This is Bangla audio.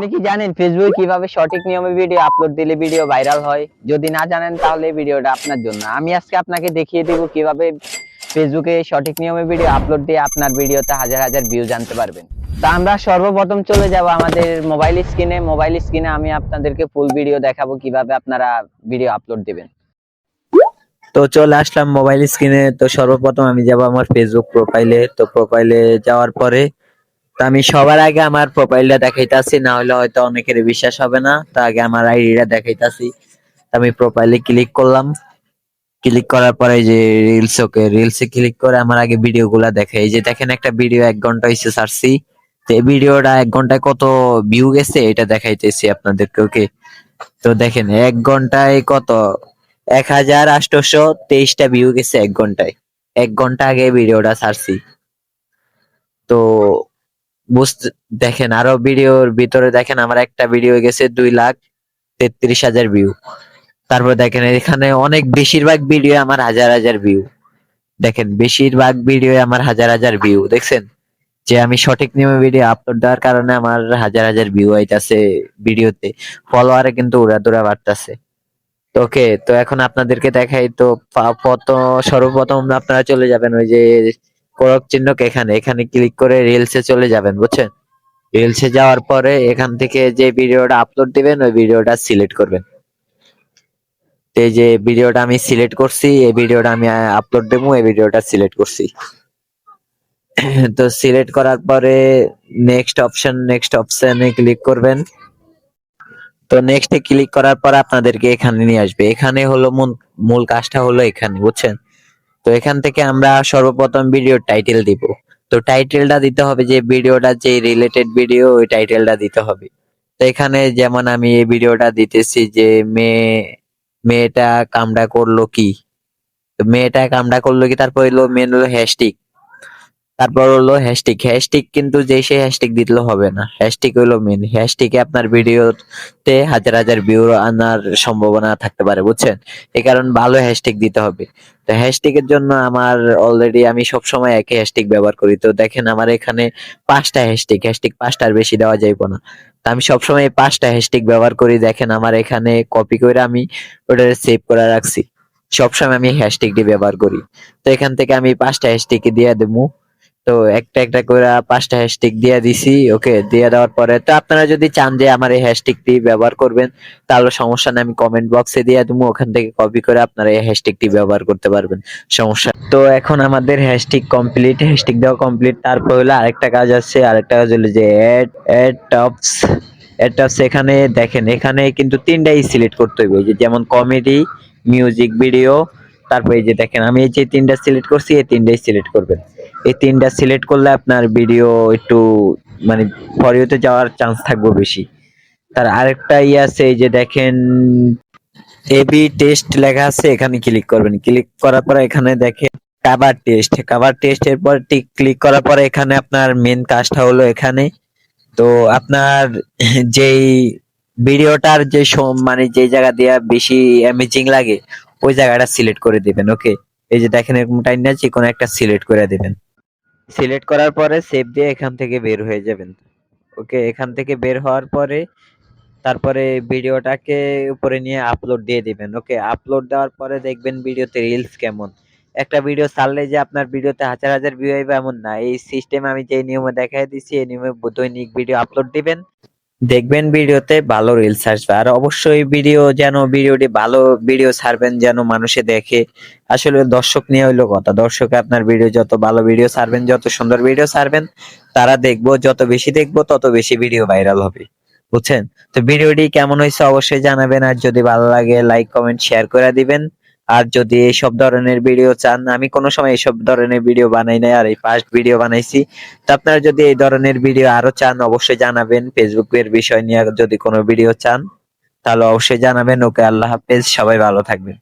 আপনি কি জানেন ফেসবুকে কীভাবে সঠিক নিয়মে ভিডিও আপলোড দিলে ভিডিও ভাইরাল হয়? যদি না জানেন, তাহলে ভিডিওটা আপনার জন্য। আমি আজকে আপনাকে দেখিয়ে দিব কীভাবে ফেসবুকে সঠিক নিয়মে ভিডিও আপলোড দিয়ে আপনার ভিডিওতে হাজার হাজার ভিউ জানতে পারবেন। তা আমরা সর্বপ্রথম চলে যাব আমাদের মোবাইল স্ক্রিনে মোবাইল স্ক্রিনে আমি আপনাদেরকে ফুল ভিডিও দেখাবো কীভাবে আপনারা ভিডিও আপলোড দিবেন। তো চলে আসলাম মোবাইল স্ক্রিনে তো সর্বপ্রথম আমি যাব আমার ফেসবুক প্রোফাইলে তো প্রোফাইলে যাওয়ার পরে তো আমি সবার আগে আমার প্রোফাইলটা দেখাইতাছি, না হলে হয়তো অনেকের বিশ্বাস হবে না, তো আগে আমার আইডিটা দেখাইতাছি। আমি প্রোফাইলে ক্লিক করলাম। ক্লিক করার পরে যে রিলস ওকে রিলসে ক্লিক করে আমার আগে ভিডিও গুলা দেখে। এই যে দেখেন একটা ভিডিও এক ঘণ্টা হয়েছে ছাড়ছি। তো এই ভিডিওটা এক ঘন্টায় কত ভিউ গেছে, এটা দেখাইতেছি আপনাদেরকে ওকে তো দেখেন, এক ঘন্টায় কত? এক হাজার আটশোশো তেইশটা ভিউ গেছে এক ঘন্টায়। এক ঘণ্টা আগে ভিডিওটা ছাড়ছি। তো বুঝতে, দেখেন আরও ভিডিওর ভিতরে দেখেন আমার একটা ভিডিও গেছে দুই লাখ তেত্রিশ হাজার ভিউ তারপর দেখেন এখানে অনেক বেশিরভাগ ভিডিও আমার হাজার হাজার ভিউ দেখেন বেশিরভাগ ভিডিও আমার হাজার হাজার ভিউ দেখছেন? যে আমি সঠিক নিয়মে ভিডিও আপলোড দেওয়ার কারণে আমার হাজার হাজার ভিউ আইতাছে ভিডিওতে ফলোয়ারে কিন্তু উড়াদুরা বাড়তাছে। ওকে তো এখন আপনাদেরকে দেখাই, তো সর্বপ্রথম আপনারা চলে যাবেন ওই যে কোরক চিহ্নক এখানে এখানে ক্লিক করে রিলসে চলে যাবেন, বুঝছেন? রিলসে যাওয়ার পরে এখান থেকে যে ভিডিওটা আপলোড দিবেন, ওই ভিডিওটা সিলেক্ট করবেন। এই যে ভিডিওটা আমি সিলেক্ট করছি, এই ভিডিওটা আমি আপলোড দেবো, এই ভিডিওটা সিলেক্ট করছি। তো সিলেক্ট করার পরে নেক্সট অপশন নেক্সট অপশনে ক্লিক করবেন। তো নেক্সটে ক্লিক করার পর আপনাদেরকে এখানে নিয়ে আসবে। এখানে হলো মূল কাজটা হলো এখানে, বুঝছেন? তো এখান থেকে আমরা সর্বপ্রথম ভিডিও টাইটেল দিব। তো টাইটেলটা দিতে হবে যে ভিডিওটা যে রিলেটেড ভিডিও ওই টাইটেলটা দিতে হবে। তো এখানে যেমন আমি এই ভিডিওটা দিতেছি যে মেয়ে মেয়েটা কামড়া করল কি? মেয়েটা কামড়া করল কি? তারপর হলো মেন হলো হ্যাশটিক তারপর হলো হ্যাশটিক হ্যাশটিক কিন্তু যে সে হ্যাশটিক দিলে হবে না। হ্যাশটিক হলো মেন হ্যাশটিকে আপনার ভিডিওতে হাজার হাজার ভিউ আনার সম্ভাবনা থাকতে পারে, বুঝছেন? এই কারণ ভালো হ্যাশটিক দিতে হবে। তো হ্যাশটিকের জন্য আমার অলরেডি আমি সব সময় একই হ্যাশটিক ব্যবহার করি। তো দেখেন আমার এখানে পাঁচটা হ্যাশটিক হ্যাশটিক পাঁচটার বেশি দেওয়া যাইব না। তো আমি সবসময় পাঁচটা হ্যাশটিক ব্যবহার করি। দেখেন আমার এখানে কপি করে আমি ওটা সেভ করে রাখছি। সবসময় আমি হ্যাশটিকটি ব্যবহার করি। তো এখান থেকে আমি পাঁচটা হ্যাশটিক দিয়ে দেবো। তো একটা একটা করে পাঁচটা হ্যাশট্যাগ দিয়ে দিছি ওকে দিয়ে দেওয়ার পরে তো আপনারা যদি চান যে আমার এই হ্যাশট্যাগটি ব্যবহার করবেন, তাহলে সমস্যা নেই, আমি কমেন্ট বক্সে দিয়ে দেবো ওখান থেকে কপি করে আপনারা এই হ্যাশট্যাগটি ব্যবহার করতে পারবেন, সমস্যা তো এখন আমাদের হ্যাশট্যাগ কমপ্লিট হ্যাশট্যাগ দেওয়া কমপ্লিট তারপর হলো আরেকটা কাজ আছে, আরেকটা কাজ হলো যে add add tops add tops এখানে দেখেন, এখানে কিন্তু তিনটাই সিলেক্ট করতে এই যে যেমন কমেডি মিউজিক ভিডিও তারপর এই যে দেখেন, আমি এই যে তিনটা সিলেক্ট করছি, এই তিনটাই সিলেক্ট করবেন। এই তিনটা সিলেক্ট করলে আপনার ভিডিও একটু মানে ফরিওতে যাওয়ার চান্স থাকবে বেশি। তার আরেকটা ই আছে যে দেখেন এবি টেস্ট লেখা আছে, এখানে ক্লিক করবেন। ক্লিক করার পরে এখানে দেখেন কাভার টেস্ট কাভার টেস্ট এর পর টিক ক্লিক করার পরে এখানে আপনার মেন কাজটা হলো এখানে। তো আপনার যেই ভিডিওটার যে মানে যে জায়গা দিয়ে বেশি অ্যামেজিং লাগে, ওই জায়গাটা সিলেক্ট করে দিবেন ওকে এই যে দেখেন এরকম টাইম যে কোনো একটা সিলেক্ট করে দিবেন। সিলেক্ট করার পরে সেভ দিয়ে এখান থেকে বের হয়ে যাবেন। ওকে এখান থেকে বের হওয়ার পরে তারপরে ভিডিওটাকে উপরে নিয়ে আপলোড দিয়ে দিবেন। ওকে আপলোড দেওয়ার পরে দেখবেন ভিডিওতে রিলস কেমন। একটা ভিডিও ছাড়লে যে আপনার ভিডিওতে হাজার হাজার ভিউ হবে এমন না। এই সিস্টেম আমি যে নিয়মে দেখাই দিচ্ছি এই নিয়মে দৈনিক ভিডিও আপলোড দিবেন। দেখবেন ভিডিওতে ভালো রিলস আসবে। আর অবশ্যই ভিডিও যেন ভিডিওটি ভালো ভিডিও ছাড়বেন, যেন মানুষে দেখে। আসলে দর্শক নিয়ে হইল কথা। দর্শক আপনার ভিডিও যত ভালো ভিডিও ছাড়বেন, যত সুন্দর ভিডিও ছাড়বেন, তারা দেখব, যত বেশি দেখব, তত বেশি ভিডিও ভাইরাল হবে। বুঝছেন? তো ভিডিওটি কেমন হয়েছে অবশ্যই জানাবেন। আর যদি ভালো লাগে লাইক কমেন্ট শেয়ার করে দিবেন। আর যদি এইসব ধরনের ভিডিও চান, আমি কোনো সময় এইসব ধরনের ভিডিও বানাই নাই, আর এই ফার্স্ট ভিডিও বানাইছি। তো আপনারা যদি এই ধরনের ভিডিও আরও চান, অবশ্যই জানাবেন ফেসবুকের বিষয় নিয়ে। যদি কোনো ভিডিও চান, তাহলে অবশ্যই জানাবেন। ওকে, আল্লাহ হাফেজ, সবাই ভালো থাকবেন।